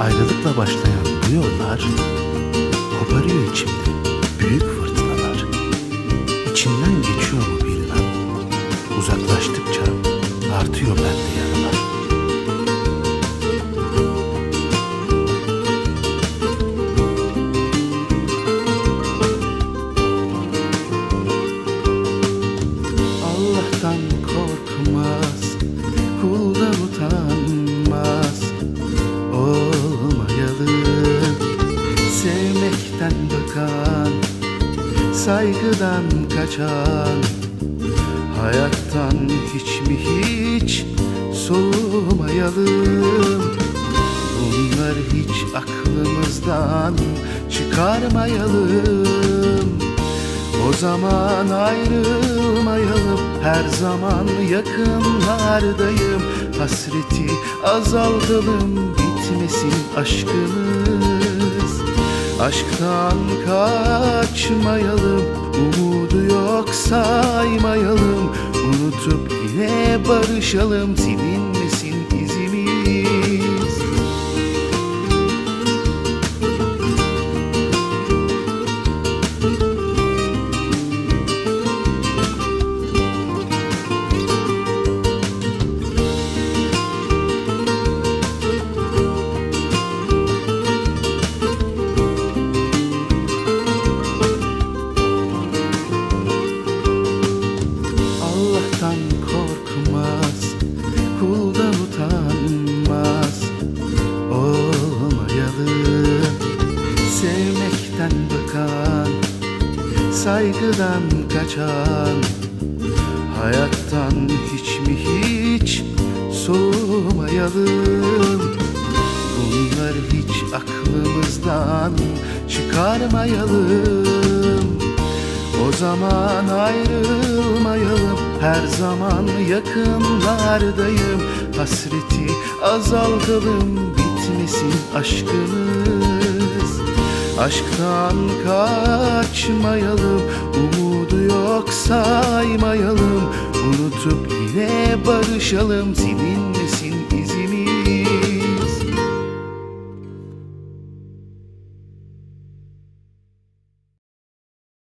Ayrılıkla başlayan bu yollar koparıyor içimde büyük fırtınalar. İçinden geçiyor mu bilmem. Uzaklaştıkça artıyor bende Sevmekten bakan, saygıdan kaçan, hayattan hiç mi hiç soğumayalım. Bunlar hiç aklımızdan çıkarmayalım. O zaman ayrılmayalım Her zaman yakınlardayım Hasreti azaltalım Bitmesin aşkımız Aşktan kaçmayalım Umudu yok saymayalım. Unutup yine barışalım Silinmesin Sevmekten bakan, saygıdan kaçan, hayattan hiç mi hiç soğumayalım. Bunlar hiç aklımızdan çıkarmayalım. O zaman ayrılmayalım Her zaman yakınlardayım Hasreti azaltalım Bitmesin aşkımız Aşktan kaçmayalım Umudu yok saymayalım. Unutup yine barışalım Silinmesin